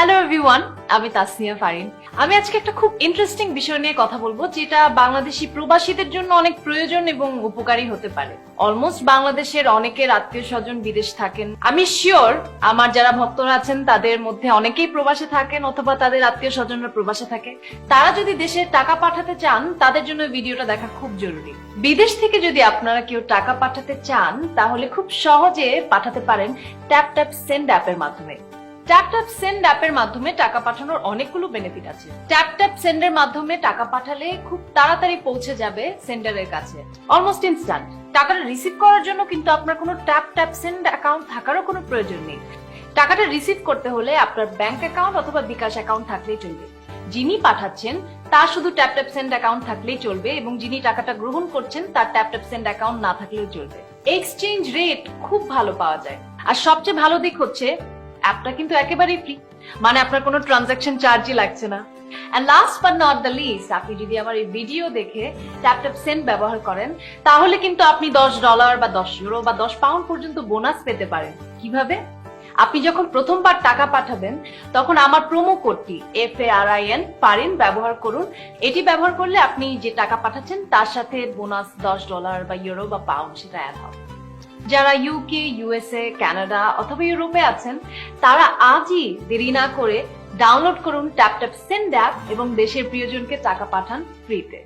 Hello everyone আমি তাসনিয়া ফারিন। আমি আজকে একটা খুব ইন্টারেস্টিং বিষয় নিয়ে কথা বলব, যেটা বাংলাদেশি প্রবাসীদের জন্য অনেক প্রয়োজন এবং উপকারী হতে পারে। অলমোস্ট বাংলাদেশের অনেকের আত্মীয় স্বজন বিদেশ থাকেন। আমি শিওর আমার যারা ভক্তরা আছেন, তাদের মধ্যে অনেকেই প্রবাসে থাকেন অথবা তাদের আত্মীয় স্বজনরা প্রবাসে থাকে। তারা যদি দেশে টাকা পাঠাতে চান, তাদের জন্য ভিডিওটা দেখা খুব জরুরি। বিদেশ থেকে যদি আপনারা কেউ টাকা পাঠাতে চান, তাহলে খুব সহজে পাঠাতে পারেন ট্যাপ ট্যাপ সেন্ড অ্যাপের মাধ্যমে। ট্যাপ সেন্ড অ্যাপের মাধ্যমে টাকা পাঠানোর অনেকগুলো বেনিফিট আছে। সেন্ডের মাধ্যমে টাকা পাঠালে খুব তাড়াতাড়ি পৌঁছে যাবে সেন্ডারের কাছে। অলমোস্ট ইনস্ট্যান্ট টাকাটা রিসিভ করার জন্য কিন্তু আপনার কোনো ট্যাপ ট্যাপ সেন্ড অ্যাকাউন্ট থাকারও কোনো প্রয়োজন নেই। টাকাটা রিসিভ করতে হলে আপনার ব্যাংক অ্যাকাউন্ট অথবা বিকাশ অ্যাকাউন্ট থাকলেই চলবে। যিনি পাঠাচ্ছেন, তার শুধু ট্যাপ ট্যাপ সেন্ড অ্যাকাউন্ট থাকলেই চলবে এবং যিনি টাকাটা গ্রহণ করছেন, তার ট্যাপ ট্যাপ সেন্ড অ্যাকাউন্ট না থাকলেও চলবে। এক্সচেঞ্জ রেট খুব ভালো পাওয়া যায়। আর সবচেয়ে ভালো দিক হচ্ছে অ্যাপটা কিন্তু একেবারেই ফ্রি মানে আপনার কোনো ট্রানজাকশন চার্জই লাগছে না। And last but not the least আপনি যদি আমার এই ভিডিও দেখে ট্যাপ ট্যাপ সেন্ড ব্যবহার করেন, তাহলে কিন্তু আপনি দশ ডলার বা দশ ইউরো বা দশ পাউন্ড পর্যন্ত বোনাস পেতে পারেন। কীভাবে? আপনি যখন প্রথমবার টাকা পাঠাবেন, তখন আমার প্রোমো কোডটি F A R I N পারেন, ব্যবহার করুন। এটি ব্যবহার করলে আপনি যে টাকা পাঠাচ্ছেন, তার সাথে বোনাস দশ ডলার বা ইউরো বা পাউন্ড সেটা অ্যাড হবে। যারা ইউকে ইউএসএ কানাডা অথবা ইউরোপে আছেন, তারা আজই দেরি না করে ডাউনলোড করুন ট্যাপ ট্যাপ সেন্ড অ্যাপ এবং দেশের প্রিয়জনকে টাকা পাঠান ফ্রিতে